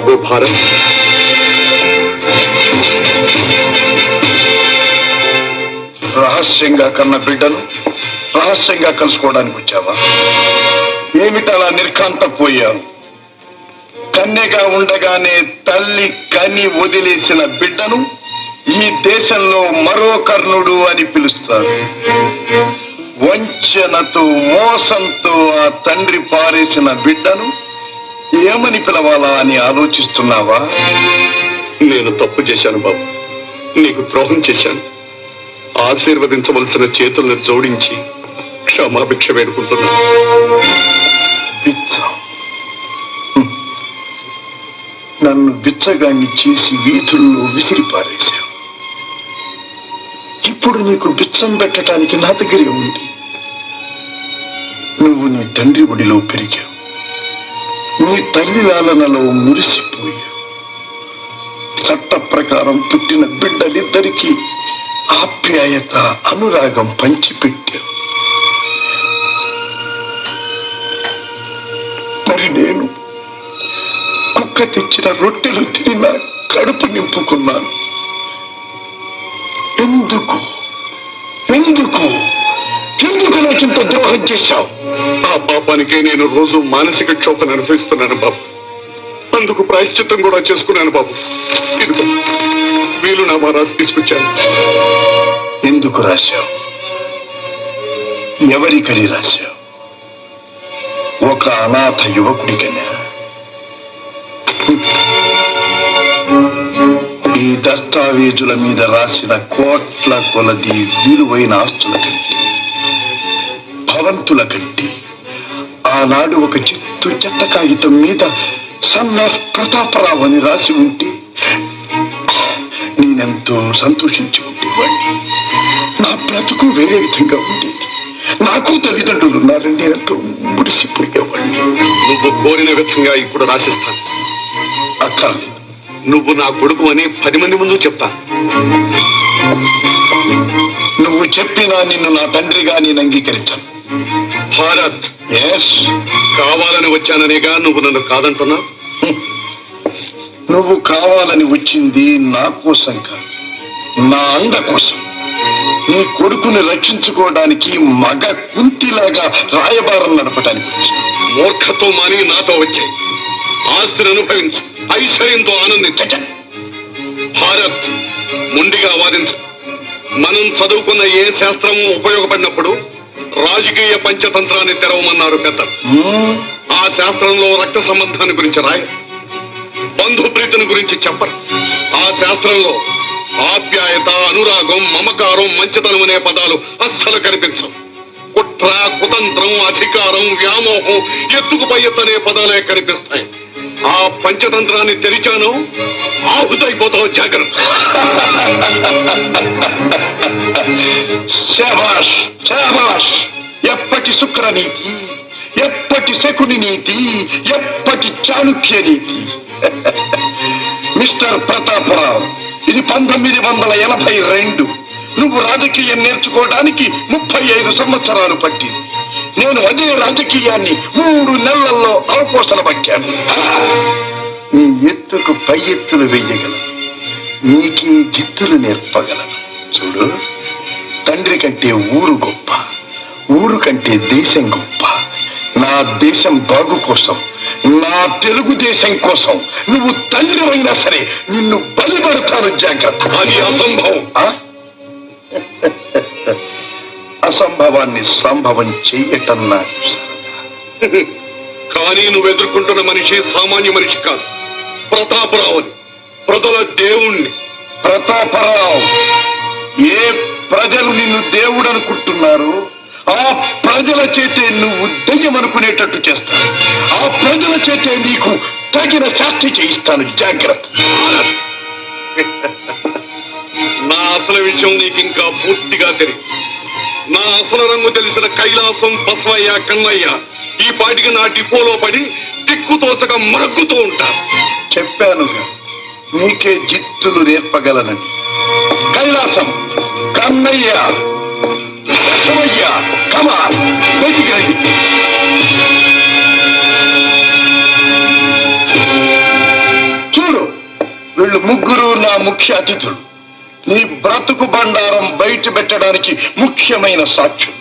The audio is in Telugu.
బాబు భారత్ రహస్యంగా కన్న బిడ్డను రహస్యంగా కలుసుకోవడానికి వచ్చావా? ఏమిటలా నిర్కాంతపోయావు కన్యగా ఉండగానే తల్లి కని వదిలేసిన బిడ్డను ఈ దేశంలో మరో కర్ణుడు అని పిలుస్తారు. వంచనతో మోసంతో ఆ తండ్రి పారేసిన బిడ్డను ఏమని పిలవాలా అని ఆలోచిస్తున్నావా? నేను తప్పు చేశాను బాబు. నీకు ద్రోహం చేశాను. ఆశీర్వదించవలసిన చేతులను జోడించి క్షమాభిక్ష వేడుకుంటున్నాను. హ్మ్. నన్ను బిచ్చగాన్ని చేసి వీధుల్లో విసిరి పారేశావు ఇప్పుడు నీకు బిచ్చం పెట్టడానికి నా దగ్గరే ఉంది. నువ్వు నీ తండ్రి ఒడిలో పెరిగావు. తల్లి లాలనలో మురిసిపోయి చట్ట ప్రకారం పుట్టిన బిడ్డలిద్దరికీ ఆప్యాయత అనురాగం పంచిపెట్టారు మరి నేను కుక్క తెచ్చిన రొట్టెలు తిని నా కడుపు నింపుకున్నాను. ఎందుకు? ఎందుకు? ఎందుకు నాకింత ద్రోహం చేశావు? ఆ పాపానికే నేను రోజు మానసిక క్షోభను అనుభవిస్తున్నాను బాబు. అందుకు ప్రాయశ్చిత్తం కూడా చేసుకున్నాను బాబు. ఇదిగో వీలు నా రాసి తీసుకొచ్చాను. ఎందుకు రాశావు? ఎవరికని రాశావు? ఒక అనాథ యువకుడికనా. ఈ దస్తావేజుల మీద రాసిన కోట్ల కొలది విలువైన ఆస్తుల. కంటే భవంతుల కంటే ఆనాడు ఒక చిత్తు చెత్త కాగితం మీద సన్ ఆఫ్ ప్రతాపరావు అని రాసి ఉంటే నేనెంతో సంతోషించి ఉండేవాడిని నా బ్రతుకు వేరే విధంగా ఉండేది. నాకు తల్లిదండ్రులు ఉన్నారని నేనెంతో ముడిసిపోయేవాడిని నువ్వు కోరిన విధంగా ఇప్పుడు రాసిస్తాను. అక్కర్లేదు నువ్వు నా కొడుకు అని పది మంది ముందు చెప్తాను నువ్వు చెప్పినా నిన్ను నా తండ్రిగా నేను అంగీకరించాను. భారత్. ఎస్ కావాలని వచ్చాననేగా నువ్వు నన్ను కాదంటున్నావు? నువ్వు కావాలని వచ్చింది నా కోసం కాదు. నా అండ కోసం. నీ కొడుకుని రక్షించుకోవడానికి మగ కుంతిలాగా రాయబారం నడపడానికి మూర్ఖత్వం మాని నాతో వచ్చాయి. ఆస్తిని అనుభవించు. ఐశ్వర్యంతో ఆనందించ. భారత్ ముండిగా వాదించు. మనం చదువుకున్న ఏ శాస్త్రము ఉపయోగపడినప్పుడు రాజకీయ పంచతంత్రాన్ని తెరవమన్నారు పెద్దలు? ఆ శాస్త్రంలో రక్త సంబంధాన్ని గురించి రాయ. బంధు ప్రీతిని గురించి చెప్పరు. ఆ శాస్త్రంలో ఆప్యాయత అనురాగం మమకారం మంచితనం అనే పదాలు అస్సలు కనిపించవు. కుట్ర కుతంత్రం అధికారం వ్యామోహం ఎత్తుకు పై ఎత్తు అనే పదాలే కనిపిస్తాయి. ఆ పంచతంత్రాన్ని తెరిచాను ఆహుతైపోతావు జాగ్రత్త. శాబాష్ శాబాష్. ఎప్పటి శుక్ర నీతి ఎప్పటి శకుని నీతి ఎప్పటి చాణుక్య నీతి. మిస్టర్ ప్రతాపరావు ఇది పంతొమ్మిది వందల ఎనభై రెండు. నువ్వు రాజకీయం నేర్చుకోవడానికి ముప్పై ఐదు సంవత్సరాలు పట్టింది. నేను అదే రాజకీయాన్ని మూడు నెలల్లో అవపోసన పట్టాను. నీ ఎత్తుకు పై ఎత్తులు వెయ్యగలను నీకే జిత్తులు నేర్పగలను. చూడు. తండ్రి కంటే ఊరు గొప్ప ఊరు కంటే దేశం గొప్ప. నా దేశం బాగు కోసం నా తెలుగుదేశం కోసం నువ్వు తండ్రి అయినా సరే నిన్ను బలిపడతాను జాగ్రత్త. అది అసంభవం? అసంభవాన్ని సంభవం చెయ్యటం నాకు. కానీ నువ్వు ఎదుర్కొంటున్న మనిషి సామాన్య మనిషి కాదు. ప్రతాపరావుని ప్రజల దేవుణ్ణి. ప్రతాపరావు ఏ ప్రజలు నిన్ను దేవుడు అనుకుంటున్నారు ఆ ప్రజల చేతే నువ్వు దెయ్యం అనుకునేటట్టు చేస్తాను ఆ ప్రజల చేతే నీకు తగిన శాస్తి చేయిస్తాను. జాగ్రత్త. నా అసలు విషయం నీకు ఇంకా పూర్తిగా తెలియదు నా అసలు రంగు తెలిసిన కైలాసం బసవయ్య కన్నయ్య ఈ పాటికి నా డిపోలో పడి దిక్కుతోచక మరగ్గుతూ ఉంటారు. చెప్పానుగా నీకే జిత్తులు నేర్పగలనని. కైలాసం కన్నయ్య బసవయ్య కమాన్ బయటికి చూడు వీళ్ళు ముగ్గురు నా ముఖ్య అతిథులు. నీ బ్రతుకు బండారం బయట పెట్టడానికి ముఖ్యమైన సాక్ష్యం